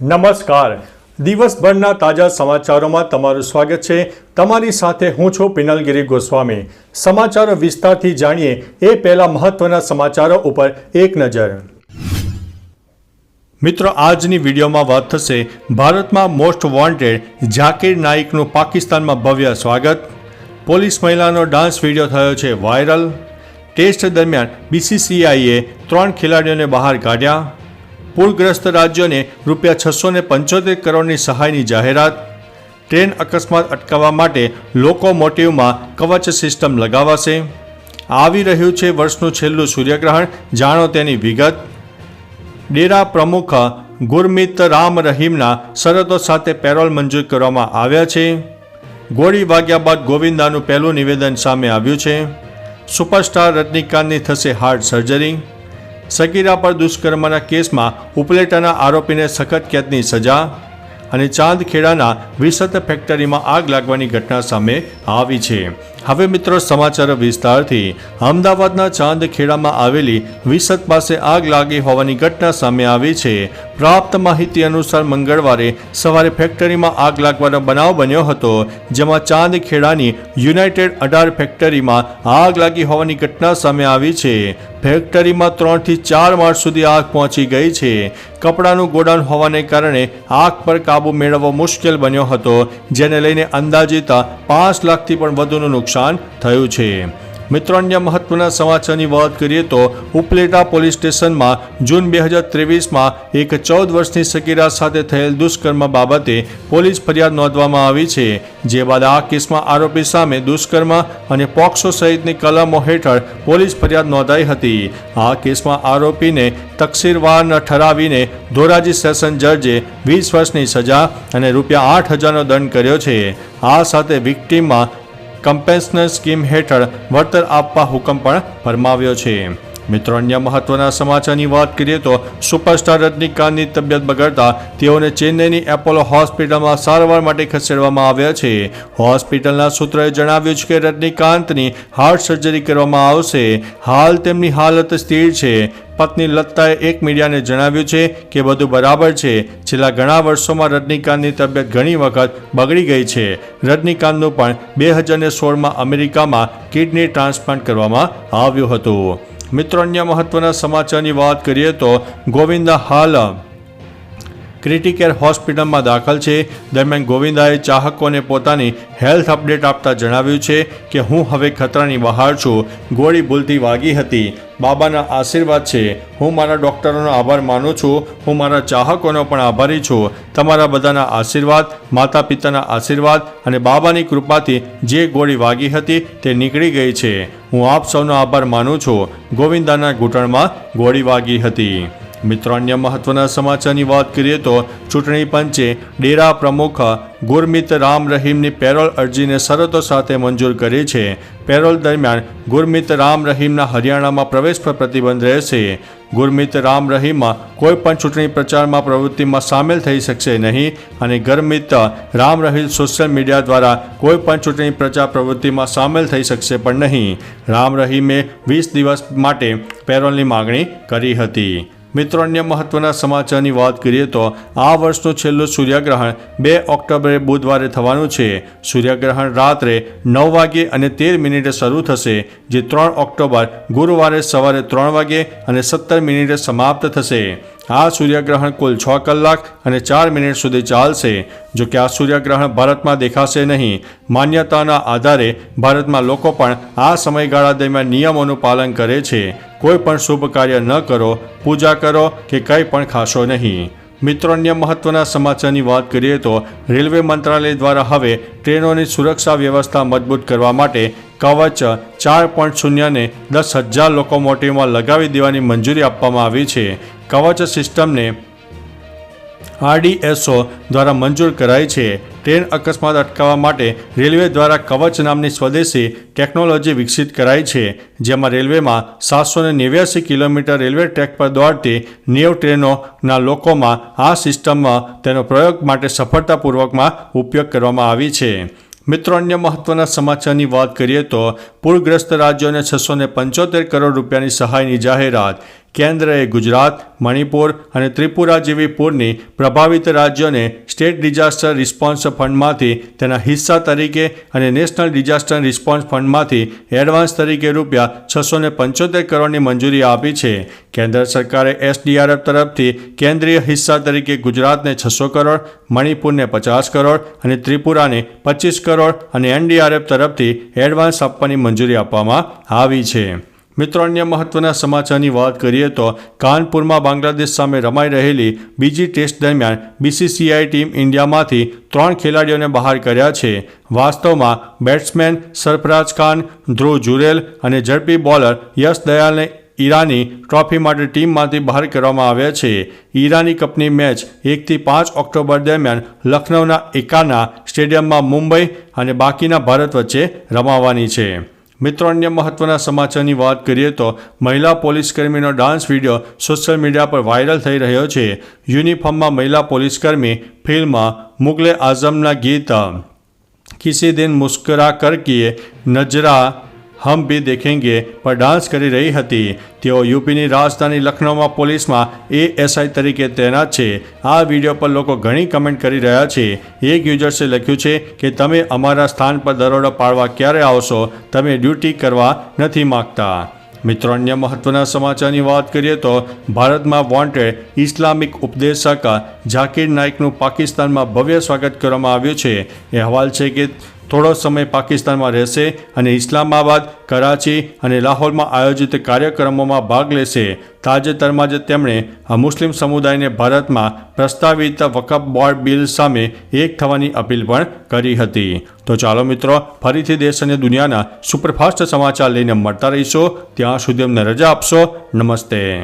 નમસ્કાર. દિવસભરના તાજા સમાચારોમાં તમારું સ્વાગત છે. તમારી સાથે હું છું પિનલગીરી ગોસ્વામી. સમાચારો વિસ્તારથી જાણીએ એ પહેલા મહત્વના સમાચારો ઉપર એક નજર. મિત્રો, આજની વિડીયોમાં વાત થશે ભારતમાં મોસ્ટ વોન્ટેડ ઝાકીર નાઇકનું પાકિસ્તાનમાં ભવ્ય સ્વાગત. પોલીસ મહિલાનો ડાન્સ વીડિયો થયો છે વાયરલ. ટેસ્ટ દરમિયાન બીસીસીઆઈએ ત્રણ ખેલાડીઓને બહાર કાઢ્યા. પૂરગ્રસ્ત રાજ્યોને રૂપિયા છસો ને પંચોતેર કરોડની સહાયની જાહેરાત. ટ્રેન અકસ્માત અટકાવવા માટે લોકોમોટિવમાં કવચ સિસ્ટમ લગાવાશે. આવી રહ્યું છે વર્ષનું છેલ્લું સૂર્યગ્રહણ, જાણો તેની વિગત. ડેરા પ્રમુખ ગુરમિત રામ રહીમના શરતો સાથે પેરોલ મંજૂર કરવામાં આવ્યા છે. ગોળી વાગ્યા બાદ ગોવિંદાનું પહેલું નિવેદન સામે આવ્યું છે. સુપરસ્ટાર રજનીકાંતની થશે હાર્ટ સર્જરી. સગીરા પર દુષ્કર્મના કેસમાં ઉપલેટાના આરોપીને સખત કેદની સજા અને ચાંદખેડાના વિસત ફેક્ટરીમાં આગ લાગવાની ઘટના સામે આવી છે. હવે મિત્રો સમાચાર વિસ્તારથી, અમદાવાદના ચાંદખેડામાં આવેલી વિસત પાસે આગ લાગી હોવાની ઘટના સામે આવી છે. પ્રાપ્ત માહિતી અનુસાર મંગળવારે સવારે ફેક્ટરીમાં આગ લાગવાનો બનાવ બન્યો હતો, જેમાં ચાંદખેડાની યુનાઇટેડ અઢાર ફેક્ટરીમાં આગ લાગી હોવાની ઘટના સામે આવી છે. ફેક્ટરીમાં ત્રણથી ચાર માર્ચ સુધી આગ પહોંચી ગઈ છે. કપડાનું ગોડાઉન હોવાને કારણે આગ પર કાબુ મેળવવો મુશ્કેલ બન્યો હતો, જેને લઈને અંદાજિત પાંચ લાખથી પણ વધુનું નુકસાન થયું છે. મિત્રો, અન્ય મહત્વના સમાચારની વાત કરીએ તો ઉપલેટા પોલીસ સ્ટેશનમાં જૂન બે હજાર ત્રેવીસમાં એક ચૌદ વર્ષની સગીરા સાથે થયેલ દુષ્કર્મ બાબતે પોલીસ ફરિયાદ નોંધવામાં આવી છે. જે બાદ આ કેસમાં આરોપી સામે દુષ્કર્મ અને પોક્સો સહિતની કલમો હેઠળ પોલીસ ફરિયાદ નોંધાઈ હતી. આ કેસમાં આરોપીને તકસીરવાર ઠરાવીને ધોરાજી સેશન જજે વીસ વર્ષની સજા અને રૂપિયા આઠ હજારનો દંડ કર્યો છે. આ સાથે વિક્ટીમમાં કમ્પેન્સનર સ્કીમ હેઠળ વળતર આપવા હુકમ પણ ફરમાવ્યો છે. મિત્રો, અન્ય મહત્વના સમાચારની વાત કરીએ તો સુપરસ્ટાર રજનીકાંતની તબિયત બગડતા તેઓને ચેન્નઈની એપોલો હોસ્પિટલમાં સારવાર માટે ખસેડવામાં આવ્યા છે. હોસ્પિટલના સૂત્રોએ જણાવ્યું છે કે રજનીકાંતની હાર્ટ સર્જરી કરવામાં આવશે. હાલ તેમની હાલત સ્થિર છે. પત્ની લત્તાએ એક મીડિયાને જણાવ્યું છે કે બધું બરાબર છે. છેલ્લા ઘણા વર્ષોમાં રજનીકાંતની તબિયત ઘણી વખત બગડી ગઈ છે. રજનીકાંતનું પણ બે હજાર સોળમાં અમેરિકામાં કિડની ટ્રાન્સપ્લાન્ટ કરવામાં આવ્યું હતું. મિત્રો, અન્ય મહત્વના સમાચારની વાત કરીએ તો ગોવિંદા હાલ ક્રિટિકેર હોસ્પિટલમાં દાખલ છે. દરમિયાન ગોવિંદાએ ચાહકોને પોતાની હેલ્થ અપડેટ આપતા જણાવ્યું છે કે, હું હવે ખતરાની બહાર છું. ગોળી ભૂલથી વાગી હતી. બાબાના આશીર્વાદ છે. હું મારા ડૉક્ટરોનો આભાર માનું છું. હું મારા ચાહકોનો પણ આભારી છું. તમારા બધાના આશીર્વાદ માતા પિતાના આશીર્વાદ અને બાબાની કૃપાથી જે ગોળી વાગી હતી તે નીકળી ગઈ છે. હું આપ સૌનો આભાર માનું છું. ગોવિંદાના ઘૂંટણમાં ગોળી વાગી હતી. મિત્રો, અન્ય મહત્વના સમાચારની વાત કરીએ તો ચૂંટણી પંચે ડેરા પ્રમુખ ગુરમિત રામ રહીમની પેરોલ અરજીને શરતો સાથે મંજૂર કરી છે. પેરોલ દરમિયાન ગુરમિત રામ રહીમના હરિયાણામાં પ્રવેશ પર પ્રતિબંધ રહેશે. ગુરમિત રામ રહીમમાં કોઈ પણ ચૂંટણી પ્રચારમાં પ્રવૃત્તિમાં સામેલ થઈ શકશે નહીં અને ગરમિત રામ રહીમ સોશિયલ મીડિયા દ્વારા કોઈ પણ ચૂંટણી પ્રચાર પ્રવૃત્તિમાં સામેલ થઈ શકશે પણ નહીં. રામ રહીમે વીસ દિવસ માટે પેરોલની માગણી કરી હતી. મિત્રો, અન્ય મહત્વના સમાચારની વાત કરીએ તો આ વર્ષનું છેલ્લું સૂર્યગ્રહણ બે ઓક્ટોબરે બુધવારે થવાનું છે. સૂર્યગ્રહણ રાત્રે નવ વાગે અને તેર મિનિટે શરૂ થશે, જે ત્રણ ઓક્ટોબર ગુરુવારે સવારે ત્રણ વાગે અને સત્તર મિનિટે સમાપ્ત થશે. આ સૂર્યગ્રહણ કુલ છ કલાક અને ચાર મિનિટ સુધી ચાલશે. જો કે આ સૂર્યગ્રહણ ભારતમાં દેખાશે નહીં. માન્યતાના આધારે ભારતમાં લોકો પણ આ સમયગાળા દરમિયાન નિયમોનું પાલન કરે છે. કોઈ પણ શુભ કાર્ય ન કરો, પૂજા કરો કે કંઈ પણ ખાશો નહીં. મિત્રો, અન્ય મહત્વના સમાચારની વાત કરીએ તો રેલવે મંત્રાલય દ્વારા હવે ટ્રેનોની સુરક્ષા વ્યવસ્થા મજબૂત કરવા માટે કવચ ચાર પોઈન્ટ શૂન્યને દસ હજાર લોકોમોટિવમાં લગાવી દેવાની મંજૂરી આપવામાં આવી છે. કવચ સિસ્ટમને આરડીએસઓ દ્વારા મંજૂર કરાઈ છે. ટ્રેન અકસ્માત અટકાવવા માટે રેલવે દ્વારા કવચ નામની સ્વદેશી ટેકનોલોજી વિકસિત કરાઈ છે. જેમાં રેલવેમાં સાતસો ને નેવ્યાસી કિલોમીટર રેલવે ટ્રેક પર દોડતી નેવ ટ્રેનોના લોકોમાં આ સિસ્ટમમાં તેનો પ્રયોગ માટે સફળતાપૂર્વકમાં ઉપયોગ કરવામાં આવી છે. મિત્રો, અન્ય મહત્વના સમાચારની વાત કરીએ તો પૂરગ્રસ્ત રાજ્યોને છસો પંચોતેર કરોડ રૂપિયાની સહાયની જાહેરાત. કેન્દ્રએ ગુજરાત, મણિપુર અને ત્રિપુરા જેવી પૂરની પ્રભાવિત રાજ્યોને સ્ટેટ ડિઝાસ્ટર રિસ્પોન્સ ફંડમાંથી તેના હિસ્સા તરીકે અને નેશનલ ડિઝાસ્ટર રિસ્પોન્સ ફંડમાંથી એડવાન્સ તરીકે રૂપિયા છસો ને પંચોતેર કરોડની મંજૂરી આપી છે. કેન્દ્ર સરકારે એસડીઆરએફ તરફથી કેન્દ્રીય હિસ્સા તરીકે ગુજરાતને છસો કરોડ, મણિપુરને પચાસ કરોડ અને ત્રિપુરાને પચીસ કરોડ અને એનડીઆરએફ તરફથી એડવાન્સ આપવાની મંજૂરી આપવામાં આવી છે. મિત્રો, અન્ય મહત્વના સમાચારની વાત કરીએ તો કાનપુરમાં બાંગ્લાદેશ સામે રમાઈ રહેલી બીજી ટેસ્ટ દરમિયાન બીસીસીઆઈ ટીમ ઇન્ડિયામાંથી ત્રણ ખેલાડીઓને બહાર કર્યા છે. વાસ્તવમાં બેટ્સમેન સરફરાજ ખાન, ધ્રુવ જુરેલ અને ઝડપી બોલર યશ દયાલને ઈરાની ટ્રોફી માટે ટીમમાંથી બહાર કરવામાં આવ્યા છે. ઈરાની કપની મેચ એકથી પાંચ ઓક્ટોબર દરમિયાન લખનૌના એકાના સ્ટેડિયમમાં મુંબઈ અને બાકીના ભારત વચ્ચે રમાવાની છે. મિત્રો, અન્ય મહત્વના સમાચારની વાત કરીએ તો મહિલા પોલીસકર્મીનો ડાન્સ વીડિયો સોશિયલ મીડિયા પર વાયરલ થઈ રહ્યો છે. યુનિફોર્મમાં મહિલા પોલીસકર્મી ફિલ્મ મુગલે આઝમના ગીત કિસી દિન મુસ્કરા કરકીએ નજરા હમ ભી દેખેંગે, પર ડાન્સ કરી રહી હતી. તેઓ યુપીની રાજધાની લખનૌમાં પોલીસમાં એએસઆઈ તરીકે તૈનાત છે. આ વીડિયો પર લોકો ઘણી કમેન્ટ કરી રહ્યા છે. એક યુઝર્સે લખ્યું છે કે, તમે અમારા સ્થાન પર દરોડો પાડવા ક્યારે આવશો? તમે ડ્યુટી કરવા નથી માગતા. મિત્રો, અન્ય મહત્વના સમાચારની વાત કરીએ તો, ભારતમાં વોન્ટેડ ઇસ્લામિક ઉપદેશક ઝાકીર નાઇકનું પાકિસ્તાનમાં ભવ્ય સ્વાગત કરવામાં આવ્યું છે. અહેવાલ છે કે થોડો સમય પાકિસ્તાનમાં રહેશે અને ઇસ્લામાબાદ, કરાચી અને લાહોરમાં આયોજિત કાર્યક્રમોમાં ભાગ લેશે. તાજેતરમાં જ તેમણે આ મુસ્લિમ સમુદાયને ભારતમાં પ્રસ્તાવિત વકફ બોર્ડ બિલ સામે એક થવાની અપીલ પણ કરી હતી. તો ચાલો મિત્રો, ફરીથી દેશ અને દુનિયાના સુપરફાસ્ટ સમાચાર લઈને મળતા રહીશો. ત્યાં સુધી અમને રજા આપશો. નમસ્તે.